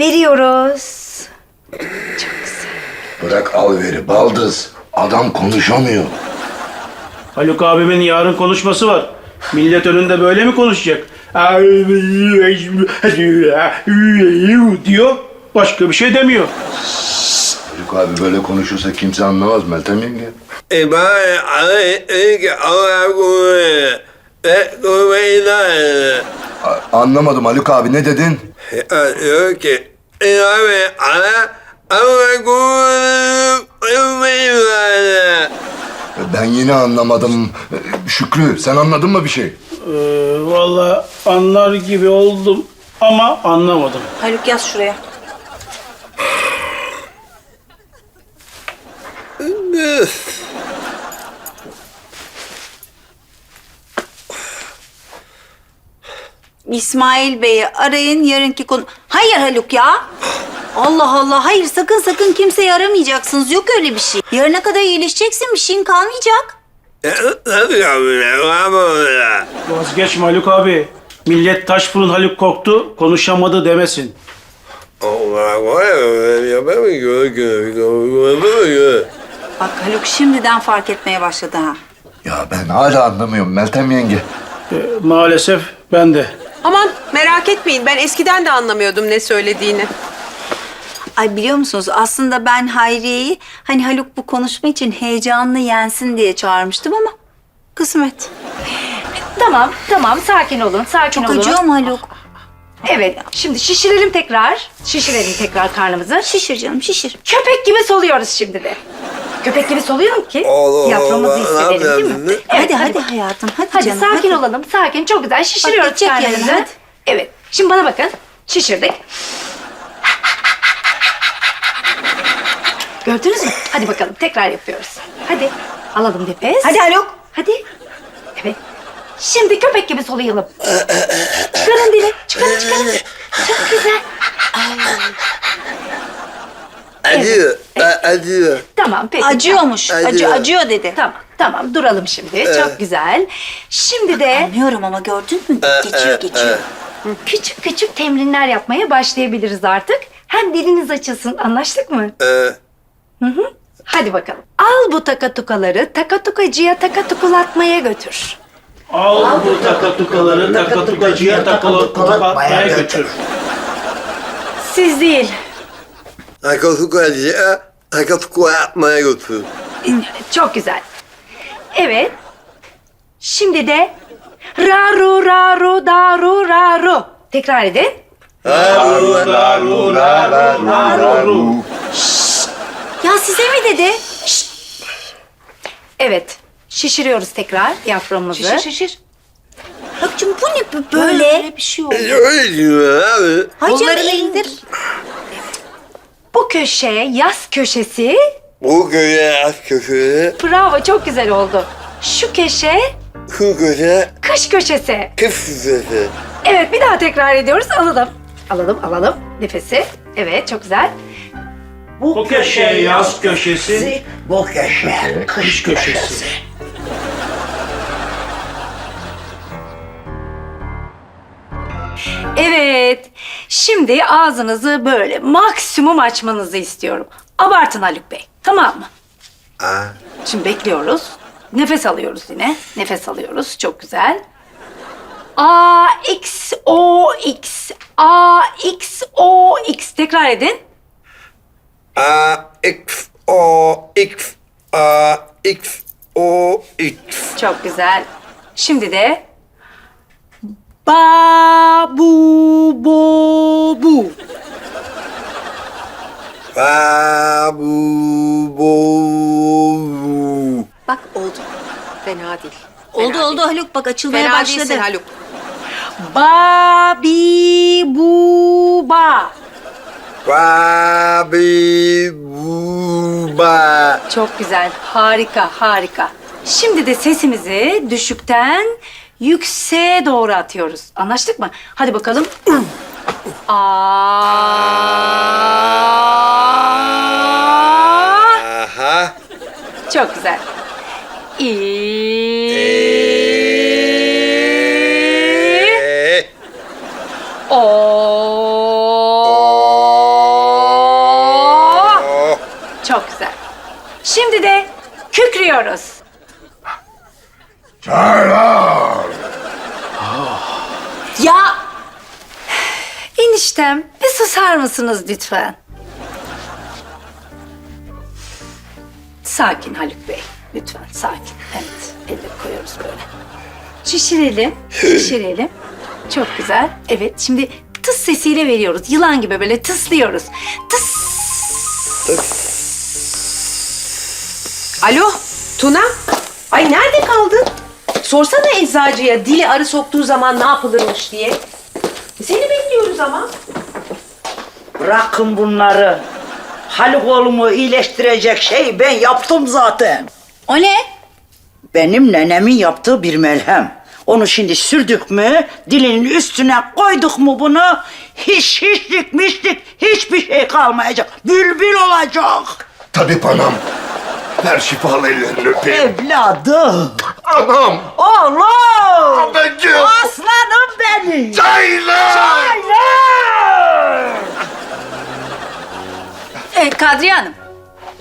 Veriyoruz. Bırak al veri baldız. Adam konuşamıyor. Haluk abimin yarın konuşması var. Millet önünde böyle mi konuşacak? diyor. Başka bir şey demiyor. Haluk abi böyle konuşursa kimse anlamaz Meltem yenge. E anlamadım Haluk abi ne dedin? Diyor ki, e abi koruyor. Korumayla. Ben yine anlamadım. Şükrü sen anladın mı bir şey? Ee, Vallahi anlar gibi oldum ama anlamadım. Haluk yaz şuraya. İsmail Bey'i arayın yarınki konu... Hayır Haluk ya. Allah Allah hayır sakın sakın kimseyi aramayacaksınız. Yok öyle bir şey. Yarına kadar iyileşeceksin bir şeyin kalmayacak. Var böyle. Vazgeçme Haluk abi. Millet taş fırın Haluk koktu, konuşamadı demesin. Bak Haluk şimdiden fark etmeye başladı ha. Ya ben hala anlamıyorum Meltem yenge. Ee, maalesef ben de. Aman merak etmeyin ben eskiden de anlamıyordum ne söylediğini. Ay biliyor musunuz aslında ben Hayriye'yi hani Haluk bu konuşma için heyecanlı yensin diye çağırmıştım ama kısmet. Tamam, tamam. Sakin olun, sakin Çok olun. acıyor mu Haluk? Evet, şimdi şişirelim tekrar. Şişirelim tekrar karnımızı. Şişir canım şişir. Köpek gibi soluyoruz şimdi de. Köpek gibi soluyorum ki Allah Allah, hissedelim değil ne mi? yapıyorsun? hadi hadi hayatım hadi, Hadi canım. sakin hadi. olalım, sakin. Çok güzel şişiriyoruz Bak, geçecek karnımızı. yerine, hadi. Evet, şimdi bana bakın. Şişirdik. Gördünüz mü? Hadi bakalım tekrar yapıyoruz. Hadi alalım nefes. Hadi Haluk. Hadi. Evet. Şimdi köpek gibi soluyalım. çıkarın dili. Çıkarın çıkarın. Çok güzel. Acıyor. Acıyor. Tamam peki. Acıyormuş. Acıyor. Acı, acıyor dedi. Tamam tamam duralım şimdi. Çok güzel. Şimdi de Anlıyorum ama gördün mü? Geçiyor geçiyor. küçük küçük temrinler yapmaya başlayabiliriz artık. Hem diliniz açılsın. Anlaştık mı? Ee, Hadi bakalım. Al bu takatukaları takatukacıya takatukulatmaya götür. Al bu takatukaları takatukacıya takalatmaya götür. Siz değil. Akılsız acıyor. Akılsız yapmaya götür. Çok güzel. Evet. Şimdi de raru raru daru raru. Tekrar edin. Ya size mi dedi? Evet. Şişiriyoruz tekrar diyaframımızı. Şişir şişir. Haluk'cum bu ne bu- böyle? bir şey oldu. Öyle diyor abi. Hayır Kollarını indir. Bu köşe, yaz köşesi. Bu köye az köşe. Bravo, çok güzel oldu. Şu köşe, Şu köşe kış köşesi. kız köşesi. Evet, bir daha tekrar ediyoruz. Alalım. Alalım, alalım. Nefesi. Evet, çok güzel. Bu köşe yaz köşesi, Bu köşe kış köşesi. Evet. Şimdi ağzınızı böyle maksimum açmanızı istiyorum. Abartın Haluk Bey. Tamam mı? Aa. Şimdi bekliyoruz. Nefes alıyoruz yine. Nefes alıyoruz. Çok güzel. A X O X A X O X tekrar edin. A X O X A X O X. Çok güzel. Şimdi de ba bu bo bu. Ba bu bu bu. Bak oldu. Fena değil. Fena Oldu oldu değil. Haluk bak açılmaya Fena başladı. değilsin Haluk. Ba bi bu ba. Ba bi bu ba. Çok güzel. Harika, harika. Şimdi de sesimizi düşükten yükseğe doğru atıyoruz. Anlaştık mı? Hadi bakalım. Aa. Aha. Çok güzel. İ. Ee, O. Çok güzel. Şimdi de kükrüyoruz. Çağla! Eniştem bir susar mısınız lütfen? Sakin Haluk Bey. Lütfen sakin. Evet. Elleri koyuyoruz böyle. Şişirelim. Şişirelim. Çok güzel. Evet. Şimdi tıs sesiyle veriyoruz. Yılan gibi böyle tıslıyoruz. Tıs. Alo Tuna? Ay nerede kaldın? Sorsana eczacıya dili arı soktuğu zaman ne yapılırmış diye. Seni bekliyoruz ama. Bırakın bunları. Haluk oğlumu iyileştirecek şey ben yaptım zaten. O ne? Benim nenemin yaptığı bir melhem. Onu şimdi sürdük mü, dilinin üstüne koyduk mu bunu, hiç hiçlik mişlik hiçbir şey kalmayacak. Bülbül olacak. Tabii panam. Ver şifalı ellerini öpeyim. Evladım, Anam. oğlum, Babacığım. aslanım benim. Çaylar. Hayır! Evet Kadriye Hanım.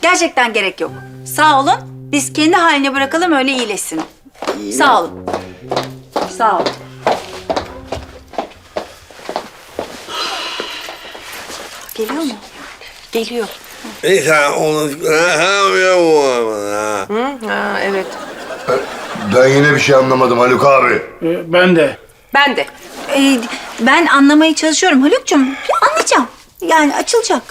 Gerçekten gerek yok. Sağ olun. Biz kendi haline bırakalım öyle iyileşsin. Sağ olun. Sağ olun. Geliyor mu? Geliyor. Neyse onu... Ha, ha. Hı? Ha, evet. Ben yine bir şey anlamadım Haluk abi. Ee, Ben de. Ben de. Ee, ben anlamaya çalışıyorum Haluk'cum. Anlayacağım. Yani açılacak.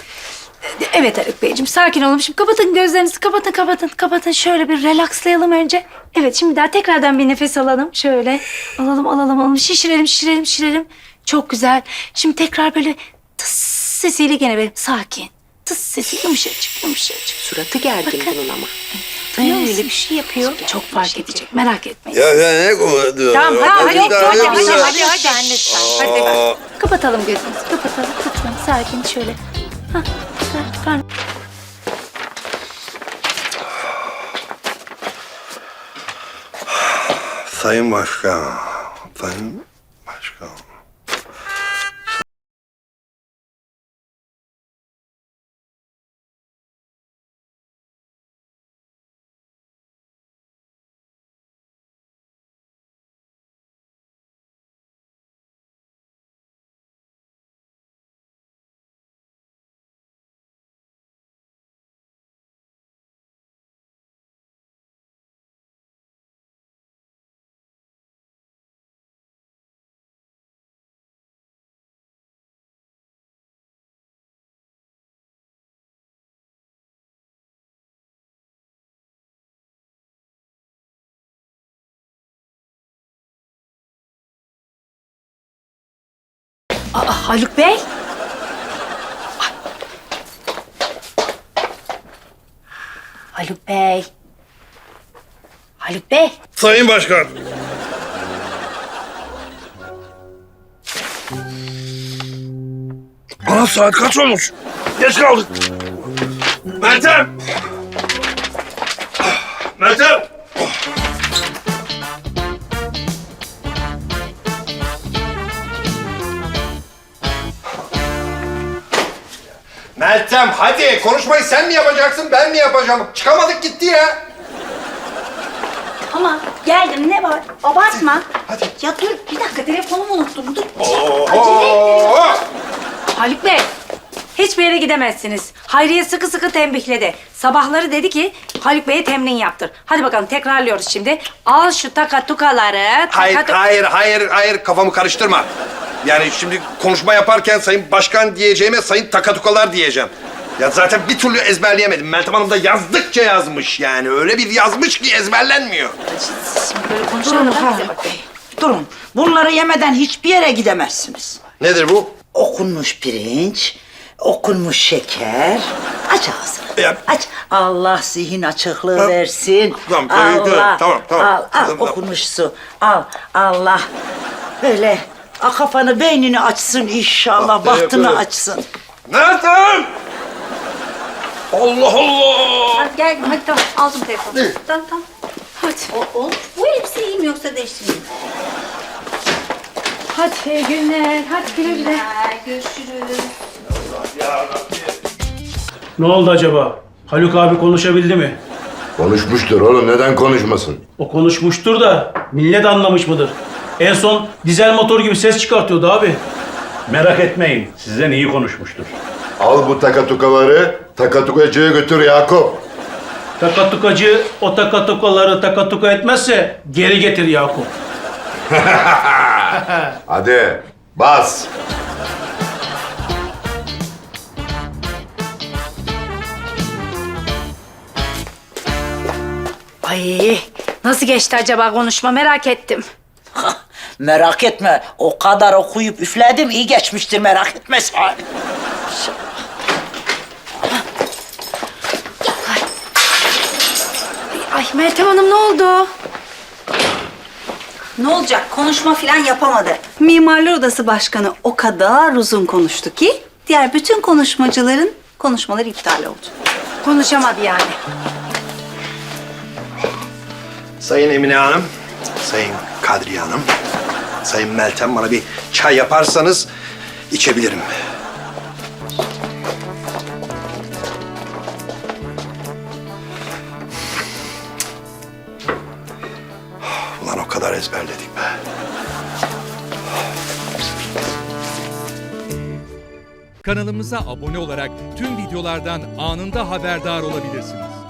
Evet Haluk Beyciğim sakin olun. Şimdi kapatın gözlerinizi kapatın kapatın kapatın. Şöyle bir relakslayalım önce. Evet şimdi daha tekrardan bir nefes alalım. Şöyle alalım alalım alalım. Şişirelim şişirelim şişirelim. Çok güzel. Şimdi tekrar böyle tıs sesiyle gene böyle sakin. Tıs sesi yumuşacık yumuşacık. Suratı gergin bunun ama. Duyuyor musun? Öyle bir şey yapıyor. Çok fark edecek. Merak etmeyin. Ya sen ne konuşuyorsun? Tamam, hadi, hadi, hadi, hadi, Hadi, hadi, hadi, lütfen. Hadi. Kapatalım gözünüzü. Kapatalım lütfen. Sakin şöyle. Hah, güzel. Pardon. Sayın Başkan. Sayın Başkan. Aa, Haluk Bey. Ay. Haluk Bey. Haluk Bey. Sayın Başkan. Ana saat kaç olmuş? Geç kaldık. Meltem! Meltem! Meltem hadi konuşmayı sen mi yapacaksın ben mi yapacağım? Çıkamadık gitti ya. Ama geldim ne var? Abartma. Hadi. Ya dur bir dakika telefonumu unuttum. Dur. Acele ettim. Oo. Haluk Bey. Hiçbir yere gidemezsiniz. Hayriye sıkı sıkı tembihledi. Sabahları dedi ki Haluk Bey'e temrin yaptır. Hadi bakalım tekrarlıyoruz şimdi. Al şu takatukaları. Hayır takatu- hayır hayır hayır kafamı karıştırma. Yani şimdi konuşma yaparken sayın başkan diyeceğime sayın takatukalar diyeceğim. Ya zaten bir türlü ezberleyemedim. Meltem Hanım da yazdıkça yazmış yani. Öyle bir yazmış ki ezberlenmiyor. Şimdi böyle konuşalım bak. Bey, durun. Bunları yemeden hiçbir yere gidemezsiniz. Nedir bu? Okunmuş pirinç, okunmuş şeker. Aç ağzını. Ya- Aç. Allah zihin açıklığı Ha, versin. tamam, tamam, Allah. tamam, tamam. Al, al Tamam, tamam. okunmuş su. Al, Allah. Böyle a, kafanı, beynini açsın inşallah. Ah, evet, Bahtını evet. açsın. Meltem! Allah Allah! Hadi gel hadi tamam aldım telefonu. Tamam tamam. Hadi. O, o, bu elbise iyi mi yoksa değiştireyim mi? Hadi iyi günler. Hadi güle güle. Görüşürüz. Ne oldu acaba? Haluk abi konuşabildi mi? Konuşmuştur oğlum neden konuşmasın? O konuşmuştur da millet anlamış mıdır? En son dizel motor gibi ses çıkartıyordu abi. Merak etmeyin. Sizden iyi konuşmuştur. Al bu takatukaları takatukacıya götür Yakup. Takatukacı o takatukaları takatuka etmezse geri getir Yakup. Hadi bas. Ay nasıl geçti acaba konuşma merak ettim. Merak etme. O kadar okuyup üfledim iyi geçmiştir merak etme sen. Ay Meltem Hanım ne oldu? Ne olacak? Konuşma falan yapamadı. Mimarlar Odası Başkanı o kadar uzun konuştu ki diğer bütün konuşmacıların konuşmaları iptal oldu. Konuşamadı yani. Sayın Emine Hanım, Sayın Kadriye Hanım, Sayın Meltem bana bir çay yaparsanız içebilirim. Ulan o kadar ezberledik be. Kanalımıza abone olarak tüm videolardan anında haberdar olabilirsiniz.